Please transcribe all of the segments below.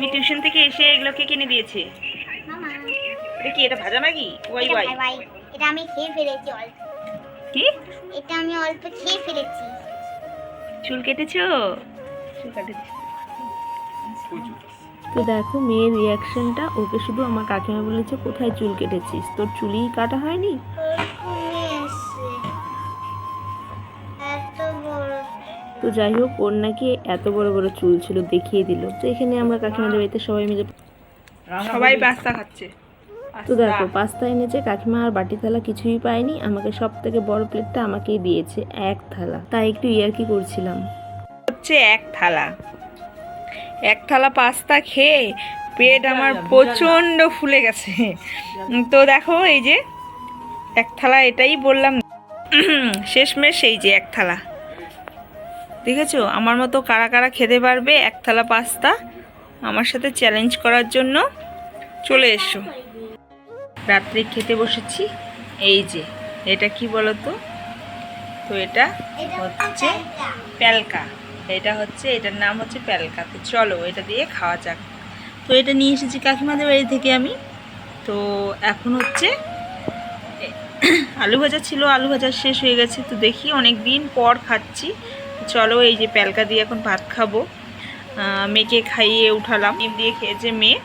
Recipe tuition থেকে এসে এগুলোকে কিনে দিয়েছে। এটা কি এটা ভাজা ম্যাগি? Y Y. এটা আমি খেয়ে ফেলেছি অল্প। কি? এটা আমি অল্প খেয়ে ফেলেছি। চুল কেটেছো? চুল কাটেছো তো দেখো মেয়ের রিয়াকশনটা ওকে শুধু আমার কাকিমা বলেছে কোথায় চুল কেটেছিস? তোর চুলই কাটা হয়নি? যাই হোক ওর নাকি এত বড় বড় চুল ছিল দেখিয়ে দিল। তো এখানে আমরা কাকিমাদের বাড়িতে সবাই মিলে সবাই পাস্তা খাচ্ছে। তো দেখো পাস্তা এনেছে কাকিমা আর বাটি থালা কিছুই পায়নি আমাকে সব থেকে বড় প্লেটটা আমাকেই দিয়েছে এক থালা। তাই একটু ইয়ার্কি করছিলাম। হচ্ছে এক থালা। এক থালা পাস্তা খেয়ে পেট আমার প্রচণ্ড ফুলে গেছে। তো দেখো এই যে এক থালা এটাই বললাম। শেষমেশ এই যে এক থালা। দেখেছ? আমার মতো কারা কারা খেতে পারবে? এক থালা পাস্তা আমার সাথে চ্যালেঞ্জ করার জন্য চলে এসো। রাত্রে খেতে বসেছি। এই যে এটা কি বলো তো তো এটা হচ্ছে প্যালকা। এটা হচ্ছে এটার নাম হচ্ছে প্যালকা। তো চলো এটা দিয়ে খাওয়া যাক। তো এটা নিয়ে এসেছি কাকিমাদের বাড়ি থেকে আমি। তো এখন হচ্ছে আলু ভাজা ছিল আলু ভাজা শেষ হয়ে গেছে। তো দেখি অনেক দিন পর খাচ্ছি। চলো এই যে প্যালকা দিয়ে এখন ভাত খাব। মেয়েকে খাইয়ে উঠালাম। ডিম দিয়ে খেয়েছে মেয়ে।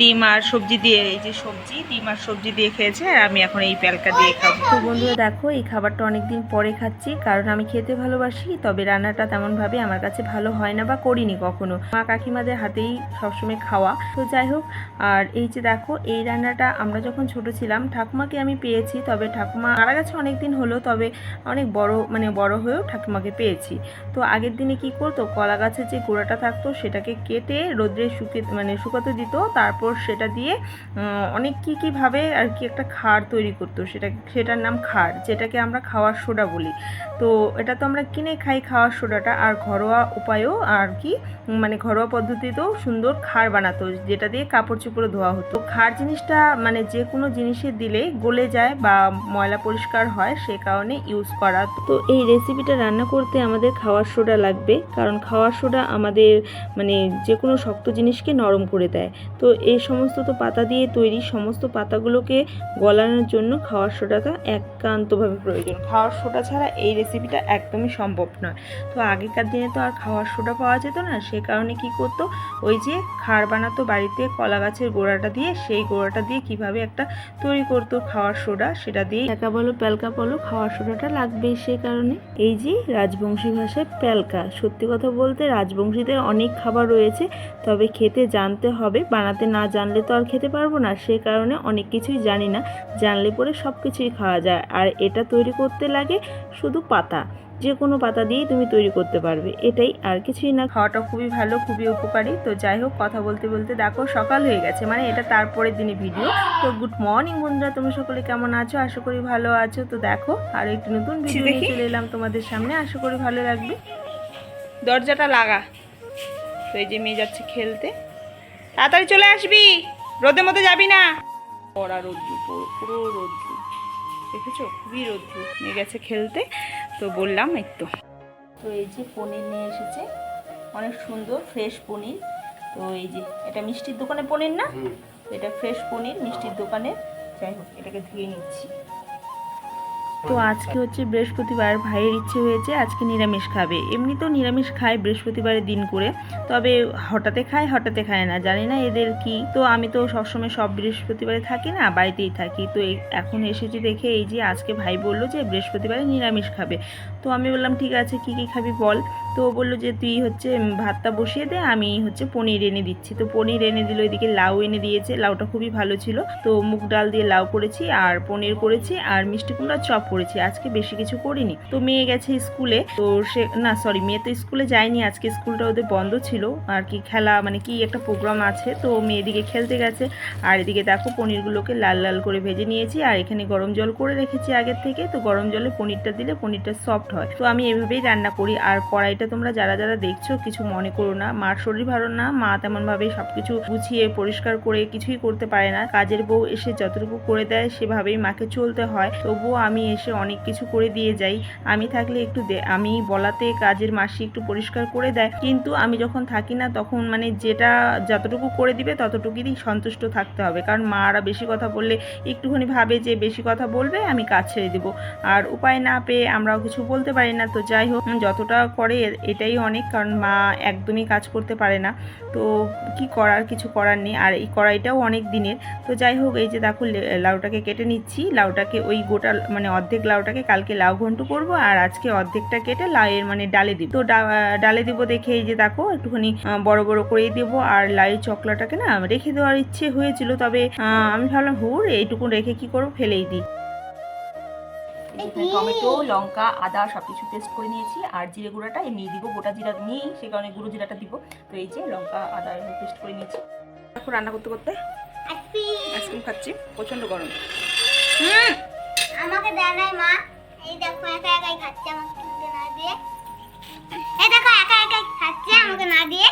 ডিম আর সবজি দিয়ে, এই যে সবজি, ডিম আর সবজি দিয়ে খেয়েছে, আর আমি এখন এই প্যালকা দিয়ে খাব। তো বন্ধুরা দেখো, এই খাবারটা অনেকদিন পরে খাচ্ছি, কারণ আমি খেতে ভালোবাসি, তবে রান্নাটা তেমনভাবে আমার কাছে ভালো হয় না বা করিনি কখনো। মা কাকিমাদের হাতেই সবসময় খাওয়া। তো যাই হোক, আর এই যে দেখো, এই রান্নাটা আমরা যখন ছোট ছিলাম, ঠাকুমাকে আমি পেয়েছি, তবে ঠাকুমা মারা গেছে অনেক দিন হলো, তবে অনেক বড় মানে বড় হয়েও ঠাকুমাকে পেয়েছি। তো আগের দিনে কি করতো, কলা গাছের যে গোড়াটা থাকতো, সেটাকে কেটে রোদ্রে শুকে মানে শুকাতে দিত তারপর সেটা দিয়ে অনেক কী কীভাবে আর কি একটা খাড় তৈরি করতো। সেটা, সেটার নাম খাড় যেটাকে আমরা খাওয়ার সোডা বলি। তো এটা তো আমরা কিনে খাই খাওয়ার সোডাটা। আর ঘরোয়া উপায়েও আর কি মানে ঘরোয়া পদ্ধতিতেও সুন্দর খাড় বানাতো, যেটা দিয়ে কাপড় চোপড় ধোয়া হতো। খার জিনিসটা মানে যে কোনো জিনিসে দিলে গলে যায় বা ময়লা পরিষ্কার হয়, সে কারণে ইউজ করা। তো এই রেসিপিটা রান্না করতে আমাদের খাওয়ার সোডা লাগবে। কারণ খাওয়ার সোডা আমাদের মানে যে কোনো শক্ত জিনিসকে নরম করে দেয়। তো এই সমস্ত তো পাতা দিয়ে তৈরি সমস্ত পাতাগুলোকে গলানোর জন্য খাওয়ার সোডাটা একান্তভাবে প্রয়োজন। খাওয়ার সোডা ছাড়া এই রেসিপিটা একদমই সম্ভব নয়। তো আগেকার দিনে তো আর খাওয়ার সোডা পাওয়া যেত না, সে কারণে কি করতো? ওই যে খাড় বানাতো বাড়িতে কলা গাছের গোড়াটা দিয়ে, সেই গোড়াটা দিয়ে কীভাবে একটা তৈরি করতো খাওয়ার সোডা, সেটা দিয়ে একা বলো, প্যালকা বলো, খাওয়ার সোডাটা লাগবেই সে কারণে। এই যে রাজবংশী ভাষায় প্যালকা, সত্যি কথা বলতে রাজবংশীদের অনেক খাবার রয়েছে, তবে খেতে জানতে হবে, বানাতে না জানলে তো আর খেতে পারব না সে কারণে অনেক কিছুই জানি না। জানলে পরে সব কিছুই খাওয়া যায়। আর এটা তৈরি করতে লাগে শুধু পাতা। যে কোনো পাতা দিয়েই তুমি তৈরি করতে পারবে। এটাই আর কিছুই না। খাওয়াটা খুবই ভালো খুবই উপকারী। তো যাই হোক কথা বলতে বলতে দেখো সকাল হয়ে গেছে। মানে এটা তারপরের দিনে ভিডিও তো গুড মর্নিং বন্ধুরা তুমি সকলে কেমন আছো? আশা করি ভালো আছো। তো দেখো আর একটি নতুন ভিডিও নিয়ে চলে এলাম তোমাদের সামনে। আশা করি ভালো লাগবে। দরজাটা লাগা। তো এই যে মেয়ে যাচ্ছে খেলতে। তাড়াতাড়ি চলে আসবি। রোদের মধ্যে যাবি না। পড়া রোদ্রু পুরো- পুরো রোদ্রু দেখেছ? খুবই রোদ্রু নিয়ে গেছে খেলতে। তো বললাম এই তো তো এই যে পনির নিয়ে এসেছে। অনেক সুন্দর ফ্রেশ পনির। তো এই যে এটা মিষ্টির দোকানে পনির না? এটা ফ্রেশ পনির মিষ্টির দোকানে। যাই হোক এটাকে ধুয়ে নিচ্ছি। তো আজকে হচ্ছে বৃহস্পতিবার, ভাইয়ের ইচ্ছে হয়েছে আজকে নিরামিষ খাবে। এমনিতেও নিরামিষ খায় বৃহস্পতিবারের দিন করে, তবে হঠাতে খায় হঠাতে খায় না, জানি না এদের কি। তো আমি তো সবসময় সব বৃহস্পতিবারে থাকি না, বাড়িতেই থাকি। তো এখন এসেছি দেখে এই যে আজকে ভাই বলল যে বৃহস্পতিবারে নিরামিষ খাবে। তো আমি বললাম, ঠিক আছে, কি কি খাবি বল। তো ও বলল যে, তুই হচ্ছে ভাতটা বসিয়ে দে, আমি হচ্ছে পনির এনে দিচ্ছি। তো পনির এনে দিল, এদিকে লাউ এনে দিয়েছে, লাউটা খুবই ভালো ছিল। তো মুগ ডাল দিয়ে লাউ করেছি, আর পনির করেছি, আর মিষ্টি কুমড়ার চপ করেছি। আজকে বেশি কিছু করিনি। তো মেয়ে গেছে স্কুলে, তো সে, না, সরি, মেয়ে তো স্কুলে যায়নি, আজকে স্কুলটা ওদের বন্ধ ছিল। আর কি খেলা মানে কি একটা প্রোগ্রাম আছে, তো মেয়ে এদিকে খেলতে গেছে। আর এদিকে দেখো, পনিরগুলোকে লাল লাল করে ভেজে নিয়েছি। আর এখানে গরম জল করে রেখেছি আগের থেকে। তো গরম জলে পনিরটা দিলে পনিরটা সফট হয়। তো আমি এভাবেই রান্না করি। আর কড়াইটা তোমরা যারা যারা দেখছ, কিছু মনে করো না। মার শরীর ভালো না, মা তেমনভাবে সব কিছু গুছিয়ে, পরিষ্কার করে কিছুই করতে পারে না। কাজের বউ এসে যতটুকু করে দেয়, সেভাবেই মাকে চলতে হয়। তবুও আমি এসে অনেক কিছু করে দিয়ে যাই। আমি থাকলে একটু আমি বলাতে কাজের মাসি একটু পরিষ্কার করে দেয়। কিন্তু আমি যখন থাকি না, তখন মানে যেটা যতটুকু করে দিবে ততটুকুই সন্তুষ্ট থাকতে হবে। কারণ মারা বেশি কথা বললে একটুখানি ভাবে যে, বেশি কথা বলবে, আমি কাজ ছেড়ে দেবো। আর উপায় না পেয়ে আমরাও কিছু বলতে পারি না। তো যাই হোক যতটা করে এটাই অনেক, কারণ মা একদমই কাজ করতে পারে না। তো কি করার, কিছু করার নেই। আর এই কড়াইটাও অনেক দিনের। তো যাই হোক, এই যে দেখো লাউটাকে কেটে নিচ্ছি। লাউটাকে ওই গোটা মানে অর্ধেক লাউটাকে কালকে লাউ ঘন্ট করব, আর আজকে অর্ধেকটা কেটে লাউয়ের মানে ডালে দিব। তো ডালে দিব দেখে এই যে দেখো, একটুখানি বড় বড় করেই দেবো। আর লাউয়ের চকলাটাকে না, রেখে দেওয়ার ইচ্ছে হয়েছিল। তবে আমি ভাবলাম, হুর, এইটুকু রেখে কি করব? ফেলেই দিই। এখানে টমেটো লঙ্কা আদা সব কিছু পেস্ট করে নিয়েছি। আর জিরে গুঁড়াটা এমনি দিব গোটা জিরা নিই সে কারণে গুঁড়ো জিরাটা দিব। তো এই যে লঙ্কা আদা পেস্ট করে নিয়েছি। এখন রান্না করতে করতে আইসক্রিম। খাচ্ছি প্রচণ্ড গরম। হুম আমাকে দেয় মা। এই দেখো একা একাই খাচ্ছে আমাকে আমাকে না দিয়ে। এই দেখো একা একাই খাচ্ছে আমাকে না দিয়ে।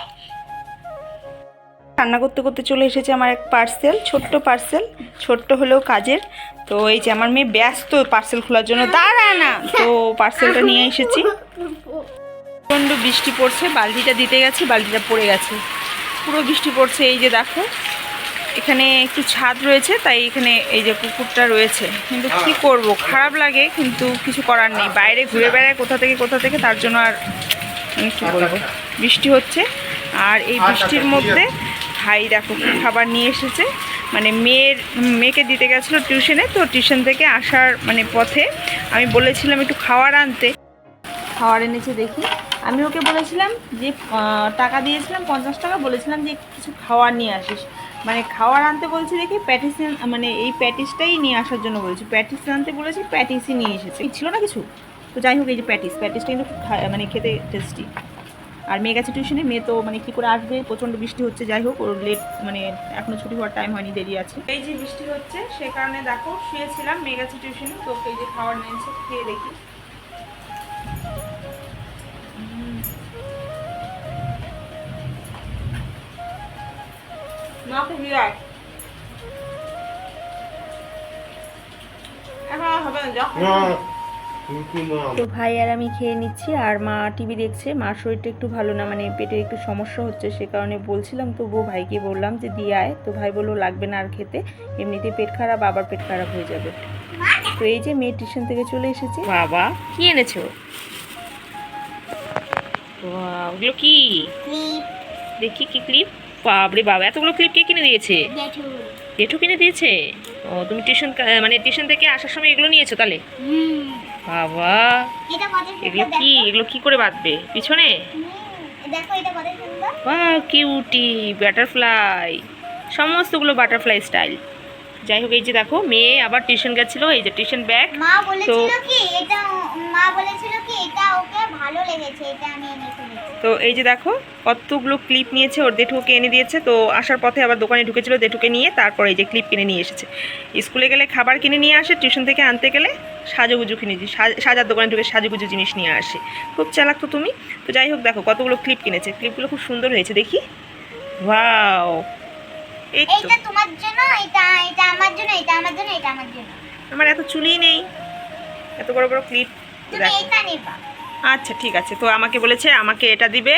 রান্না করতে করতে চলে এসেছে আমার এক পার্সেল ছোট্ট পার্সেল ছোট্ট হলেও কাজের। তো এই যে আমার মেয়ে ব্যস্ত পার্সেল খোলার জন্য। দাঁড়া না! তো পার্সেলটা নিয়ে এসেছি। প্রচণ্ড বৃষ্টি পড়ছে, বালতিটা দিতে গেছি, বালতিটা পড়ে গেছে। পুরো বৃষ্টি পড়ছে, এই যে দেখো। এখানে একটু ছাদ রয়েছে, তাই এখানে এই যে কুকুরটা রয়েছে। কিন্তু কি করব? খারাপ লাগে, কিন্তু কিছু করার নেই। বাইরে ঘুরে বেড়ায় কোথা থেকে কোথা থেকে, তার জন্য আর আমি কী বলব? বৃষ্টি হচ্ছে। আর এই বৃষ্টির মধ্যে ভাই দেখো খাবার নিয়ে এসেছে। মানে মেয়ের, মেয়েকে দিতে গেছিল টিউশনে তো টিউশন থেকে আসার মানে পথে আমি বলেছিলাম একটু খাওয়ার আনতে। খাওয়ার এনেছে দেখি। আমি ওকে বলেছিলাম যে টাকা দিয়েছিলাম, পঞ্চাশ টাকা, বলেছিলাম যে কিছু খাওয়ার নিয়ে আসিস। মানে খাওয়ার আনতে বলছি দেখি প্যাটিস মানে এই প্যাটিসটাই নিয়ে আসার জন্য বলেছি। প্যাটিস আনতে বলেছি প্যাটিসই নিয়ে এসেছে। ছিল না কিছু? তো যাই হোক, এই যে প্যাটিস প্যাটিসটা কিন্তু মানে খেতে টেস্টি আর মেয়ে গেছে টিউশনে মেয়ে তো মানে কি করে আসবে? প্রচণ্ড বৃষ্টি হচ্ছে, যাই হোক, ওর লেট মানে এখনও ছুটি হওয়ার টাইম হয়নি, দেরি আছে। এই যে বৃষ্টি হচ্ছে, সে কারণে দেখো, শুয়েছিলাম, মেয়ে গেছে টিউশনে তো এই যে খাবার নিয়েছে, খেয়ে দেখি। মাকে এখন হবে না। তো ভাই আর আমি খেয়ে নিচ্ছি আর মা টিভি দেখছে মার শরীরটা একটু ভালো না মানে পেটের একটু সমস্যা হচ্ছে সে কারণে বলছিলাম তো বউ ভাইকে বললাম যে দিয়ে আয়। তো ভাই বলল লাগবে না আর খেতে এমনিতে পেট খারাপ আবার পেট খারাপ হয়ে যাবে। তো এই যে মেয়ে টিউশন থেকে চলে এসেছে। বাবা কি এনেছো? ওগুলো কি? দেখি কি ক্লিপ। বাবরে বাবা এতগুলো ক্লিপ কে কিনে দিয়েছে? জেঠু। কিনে দিয়েছে? ও তুমি টিউশন মানে টিউশন থেকে আসার সময় এগুলো নিয়েছো তাহলে? হুম। বাবা। এগুলো কি? এগুলো কি করে বাঁধবে? পিছনে? Cutie butterfly. সমস্তগুলো বাটারফ্লাই স্টাইল। যাই হোক এই যে দেখো মেয়ে আবার টিউশন গেছিল এই যে টিউশন ব্যাগ মা বলেছিল কি এটা মা বলেছিল কি এটা ওকে ভালো লেগেছে এটা আমি এনে ফেলেছি। তো এই যে দেখো কতগুলো ক্লিপ নিয়েছে ওর দেঠুকে এনে দিয়েছে। তো আসার পথে আবার দোকানে ঢুকেছিল দেঠুকে নিয়ে তারপর এই যে ক্লিপ কিনে নিয়ে এসেছে। স্কুলে গেলে খাবার কিনে নিয়ে আসে টিউশন থেকে আনতে গেলে সাজুগুজু কিনে সাজার দোকানে ঢুকে সাজুগুজু জিনিস নিয়ে আসে। খুব চালাক তো তুমি। তো যাই হোক দেখো কতগুলো ক্লিপ কিনেছে। ক্লিপগুলো খুব সুন্দর হয়েছে দেখি। ওয়াও তো এইটা তোমার জন্য এটা এটা আমার জন্য এটা আমার জন্য এটা আমার জন্য। আমার এত চুলই নেই। এত বড় বড় ক্লিপ তুমি এটা নেবা। আচ্ছা ঠিক আছে। তো আমাকে বলেছে আমাকে এটা দিবে।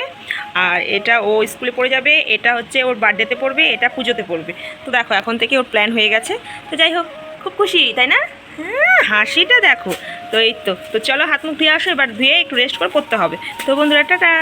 আর এটা ও স্কুলে পড়ে যাবে এটা হচ্ছে ওর বার্থডেতে পড়বে এটা পুজোতে পড়বে। তো দেখো এখন থেকে ওর প্ল্যান হয়ে গেছে। তো যাই হোক খুব খুশি তাই না? হ্যাঁ হাসিটা দেখো। তো এই তো তো চলো হাত মুখ ধুয়ে আসো এবার ধুয়ে একটু রেস্ট করে পড়তে হবে। তো বন্ধুরা টাটা।